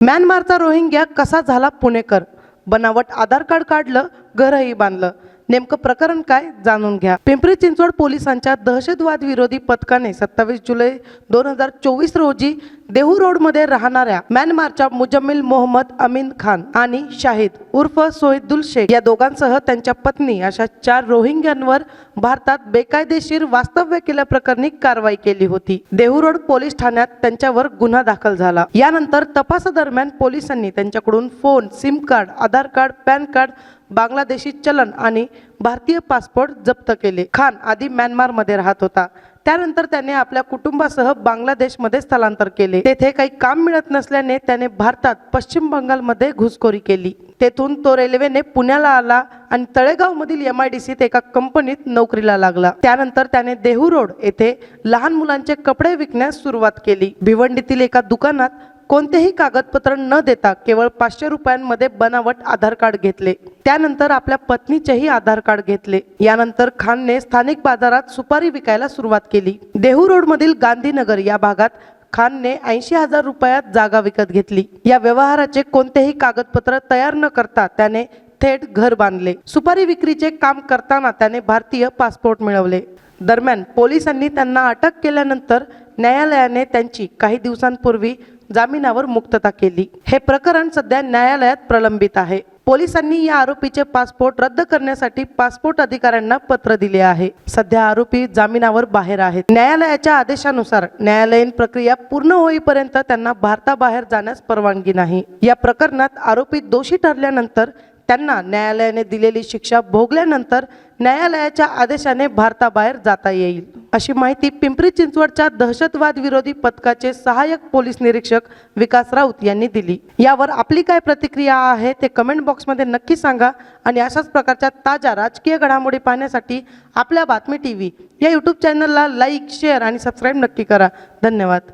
म्यानमारचा Rohingya कसा झाला पुणेकर? बनावट आधार कार्ड काढलं घरही बांधलं. नेमकं प्रकरण काय जाणून घ्या. पिंपरी चिंचवड पोलिसांच्या दहशतवाद विरोधी पथकाने सत्तावीस जुलै दोन हजार चोवीस रोजी देहू रोडमध्ये राहणाऱ्या म्यानमारच्या मुजम्मिल मोहम्मद अमीन खान आणि शाहिद उर्फ सोहिदुल शेख या दोघांसह त्यांच्या पत्नी अशा चार रोहिंग्यांवर भारतात बेकायदेशीर वास्तव्य केल्याप्रकरणी कारवाई केली होती. देहू रोड पोलीस ठाण्यात त्यांच्यावर गुन्हा दाखल झाला. यानंतर तपासादरम्यान पोलिसांनी त्यांच्याकडून phone SIM card Aadhaar card PAN card Bangladeshi चलन आणि भारतीय पासपोर्ट जप्त केले. खान आधी म्यानमारमध्ये राहत होता. त्यानंतर त्याने आपल्या कुटुंबासह बांगलादेशमध्ये स्थलांतर केले. तेथे काही काम मिळत नसल्याने त्याने भारतात पश्चिम बंगालमध्ये घुसखोरी केली. तेथून तो रेल्वेने पुण्याला आला आणि तळेगावमधील एम आय डी सीत एका कंपनीत नोकरीला लागला. त्यानंतर त्याने देहू रोड येथे लहान मुलांचे कपडे विकण्यास सुरुवात केली. भिवंडीतील एका दुकानात कोणतेही कागदपत्र न देता केवळ पाचशे रुपयांमध्ये बनावट आधार कार्ड घेतले. त्यानंतर आपल्या पत्नीचेही आधार कार्ड घेतले. यानंतर खानने स्थानिक बाजारात सुपारी विकायला सुरुवात केली. देहू रोडमधील गांधीनगर या भागात खानने ऐंशी हजार रुपयात जागा विकत घेतली. या व्यवहाराचे कोणतेही कागदपत्र तयार न करता त्याने थेट घर बांधले. सुपारी विक्रीचे काम करताना त्याने भारतीय पासपोर्ट मिळवले. दरम्यान पोलिसांनी त्यांना अटक केल्यानंतर न्यायालयाने त्यांची काही दिवसांपूर्वी जामिनावर मुक्तता केली. हे प्रकरण सध्या न्यायालयात प्रलंबित आहे. पोलिसांनी या आरोपीचे पासपोर्ट रद्द करण्यासाठी पासपोर्ट अधिकाऱ्यांना पत्र दिले आहे. सध्या आरोपी जामिनावर बाहेर आहेत. न्यायालयाच्या आदेशानुसार न्यायालयीन प्रक्रिया पूर्ण होईपर्यंत त्यांना भारताबाहेर जाण्यास परवानगी नाही. या प्रकरणात आरोपी दोषी ठरल्यानंतर त्यांना न्यायालयाने दिलेली शिक्षा भोगल्यानंतर न्यायालयाच्या आदेशाने भारताबाहेर जाता येईल. अशी माहिती पिंपरी चिंचवडच्या दहशतवाद विरोधी पथकाचे सहाय्यक पोलीस निरीक्षक विकास राऊत यांनी दिली. यावर आपली काय प्रतिक्रिया आहे ते कमेंट बॉक्समध्ये नक्की सांगा आणि अशाच प्रकारच्या ताज्या राजकीय घडामोडी पाहण्यासाठी आपल्या बातमी टी व्ही या यूट्यूब चॅनलला लाईक शेअर आणि सबस्क्राईब नक्की करा. धन्यवाद.